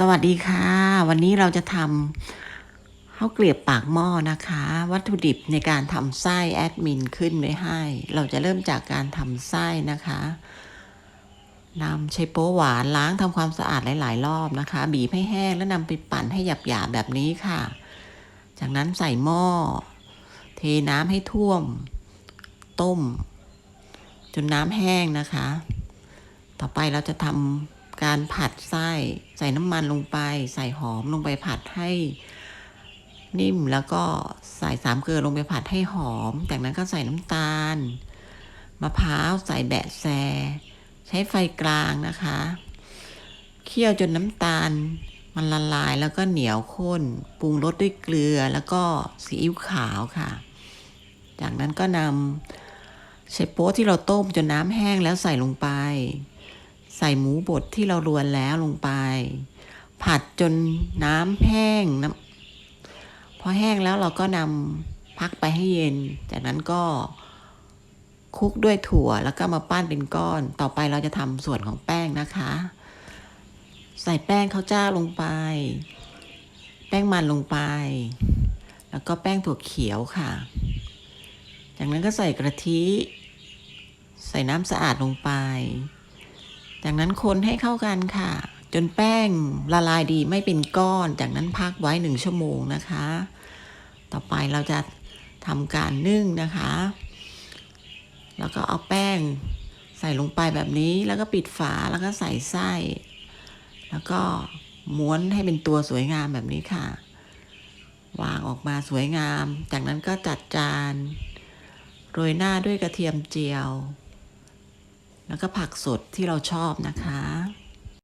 สวัสดีค่ะ วันนี้เราจะทำข้าวเกลียบปากหม้อนะคะ วัตถุดิบในการทำไส้แอดมินขึ้นไว้ให้ เราจะเริ่มจากการทำไส้นะคะนำใช้โป๊หวานล้างทำความสะอาดหลาย ๆ รอบนะคะ บีบให้แห้งแล้วนำไปปั่นให้หยาบ ๆ แบบนี้ค่ะ จากนั้นใส่หม้อ เทน้ำให้ท่วม ต้ม จนน้ำแห้งนะคะ ต่อไปเราจะทำ การผัดไส้ใส่น้ำมันลงไป ใส่หอมลงไปผัดให้นิ่มแล้วก็ใส่สามเกลือลงไปผัดให้หอม จากนั้นก็ใส่น้ำตาลมะพร้าวใส่แบะแซ ใช้ไฟกลางนะคะ เคี่ยวจนน้ำตาลมันละลายแล้วก็เหนียวข้น ปรุงรสด้วยเกลือแล้วก็ซีอิ๊วขาวค่ะ จากนั้นก็นำใช้โป๊ที่เราต้มจนน้ำแห้งแล้วใส่ลงไป ใส่หมูบดที่เรารวนแล้วลงไป ผัดจนน้ำแห้งน้ำพอแห้งแล้วเราก็นำพักไปให้เย็น จากนั้นก็คลุกด้วยถั่วแล้วก็มาปั้นเป็นก้อน ต่อไปเราจะทำส่วนของแป้งนะคะ ใส่แป้งข้าวเจ้าลงไป แป้งมันลงไป แล้วก็แป้งถั่วเขียวค่ะ จากนั้นก็ใส่กะทิ ใส่น้ำสะอาดลงไป จากนั้นคนให้เข้ากันค่ะ จนแป้งละลายดีไม่เป็นก้อน จากนั้นพักไว้หนึ่งชั่วโมงนะคะ ต่อไปเราจะทำการนึ่งนะคะ แล้วก็เอาแป้งใส่ลงไปแบบนี้ แล้วก็ปิดฝา แล้วก็ใส่ไส้ แล้วก็ม้วนให้เป็นตัวสวยงามแบบนี้ค่ะ วางออกมาสวยงาม จากนั้นก็จัดจาน โรยหน้าด้วยกระเทียมเจียว แล้วก็ผักสดที่เราชอบนะคะ